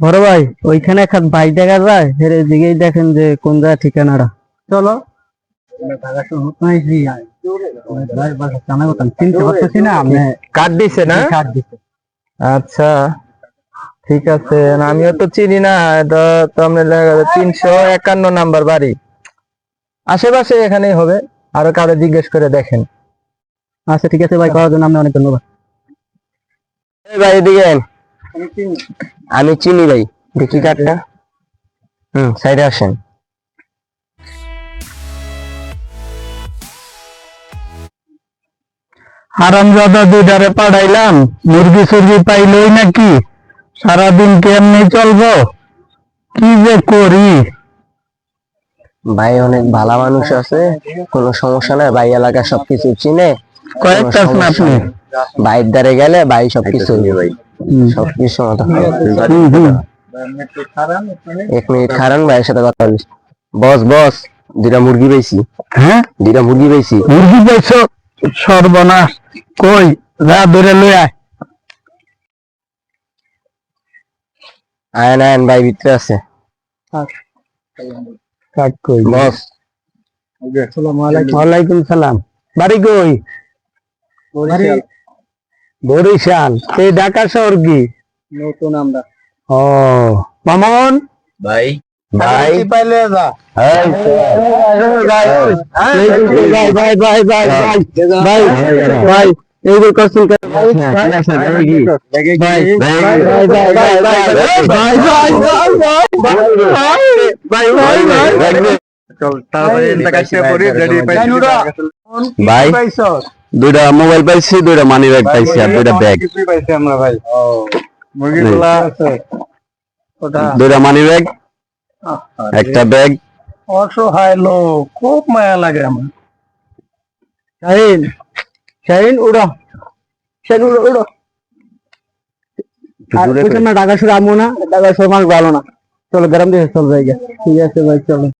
বড় ভাই ওইখানে এক ভাই দেখা যায়? এর দিকেই দেখেন যে কোন জায়গা ঠিকানাটা। চলো। আচ্ছা। ঠিক আছে আমিও তো চিনি না তিনশো একান্ন নাম্বার বাড়ি। আশেপাশে এখানেই হবে আরও কারও জিজ্ঞেস করে দেখেন। আচ্ছা ঠিক আছে ভাই করার জন্য আপনি অনেক ধন্যবাদ। ভাই এদিকে। আমি চিনি। ভাই। দেখি কার্ডটা হুম সাইডে আসেন। হারামজাদা দুইটারে পাঠাইলাম। মুরগি সুরগি পাইলই নাকি? সারাদিন কেমনি চলবো? কি যে করি? ভাই অনেক ভালো মানুষ আছে। কোনো সমস্যা নাই। ভাই এলাকা সবকিছু চিনে। কয়েকটা আপনি। বাইর দ্বারে গেলে ভাই সবকিছু সবকিছু। এক মিনিট খারান ভাইয়ের সাথে কথা বলিস। বস বস দুইটা মুরগি পাইছি। হ্যাঁ? দুইটা মুরগি পাইছি। মুরগি পাইছো? সর্বনাশ। কই? যা ধরে লই আয়। আয়ন আয়ন ভাই ভিতরে আছে। কাট কই? বস। ওয়ালাইকুম সালাম। বাড়ি কই? বরিশাল এই ঢাকা শহর কি নতুন আমরা ও মামন ভাই ভাই পাইলে যা ভাই ভাই ভাই ভাই ভাই ভাই ভাই এই যে কষ্ট ভাই দুইটা মোবাইল পাইছি দুইটা মানি ব্যাগ পাইছি আর দুইটা ব্যাগ কিছুই পাইছি আমরা ভাই? ও মুরগিগুলা আছে। ওটা দুইটা মানি আচ্ছা, ব্যাগ একটা ব্যাগ অসহায় লোক খুব মায়া লাগে আমার। শাহিন শাহিন উড়ো শাহিন উড়ো উড়ো আর না ডাকা সুর আমো না ডাকা সুর মার ভালো না। চলো গরম দিয়ে চল যাই ঠিক আছে ভাই চলো।